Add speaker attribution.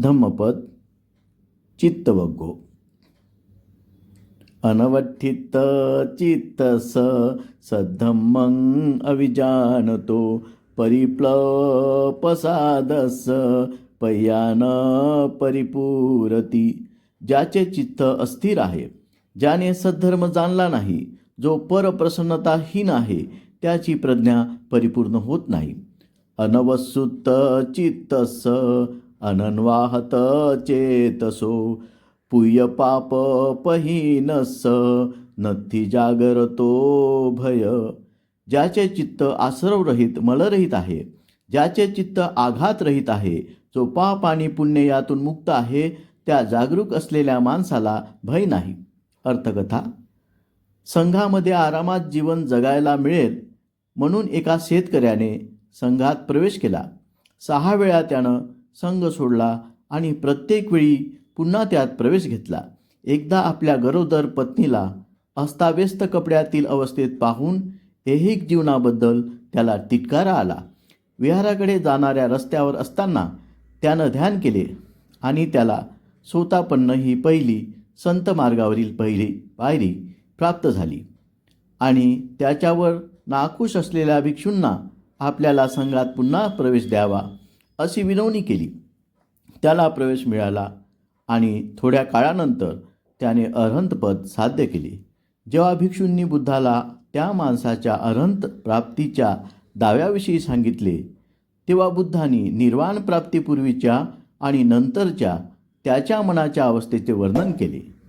Speaker 1: धम्मपद चित्तवग्गो। अनवठित चित्तस सद्धम्मं अविजानतो। परिप्लपसादस पय्यान परिपूरती। ज्याचे चित्त अस्थिर आहे ज्याने सद्धर्म जाणला नाही जो परप्रसन्नताहीन आहे त्याची प्रज्ञा परिपूर्ण होत नाही। अनवसुत चित्तस अनन्वाहत चेतसो पुय पाप पहीनस नथी जागरतो भय. ज्याचे चित्त आसरवरहित मलरहित आहे ज्याचे चित्त आघातरहित आहे जो पाप आणि पुण्य यातून मुक्त आहे त्या जागरूक असलेल्या माणसाला भय नाही. अर्थकथा संघामध्ये आरामात जीवन जगायला मिळेल म्हणून एका शेतकऱ्याने संघात प्रवेश केला. सहा वेळा त्यानं संघ सोडला आणि प्रत्येक वेळी पुन्हा त्यात प्रवेश घेतला. एकदा आपल्या गरोदर पत्नीला अस्ताव्यस्त कपड्यातील अवस्थेत पाहून ऐहिक जीवनाबद्दल त्याला तिटकारा आला. विहाराकडे जाणाऱ्या रस्त्यावर असताना त्यानं ध्यान केले आणि त्याला सोतापन्न ही पहिली संत मार्गावरील पहिली पायरी प्राप्त झाली आणि त्याच्यावर नाखुश असलेल्या भिक्षूंना आपल्याला संघात पुन्हा प्रवेश द्यावा. अशी विनवणी केली. त्याला प्रवेश मिळाला आणि थोड्या काळानंतर त्याने अरहंतपद साध्य केले. जेव्हा भिक्षूंनी बुद्धाला त्या माणसाच्या अरहंत प्राप्तीच्या दाव्याविषयी सांगितले तेव्हा बुद्धांनी निर्वाण प्राप्तीपूर्वीच्या आणि नंतरच्या त्याच्या मनाच्या अवस्थेचे वर्णन केले.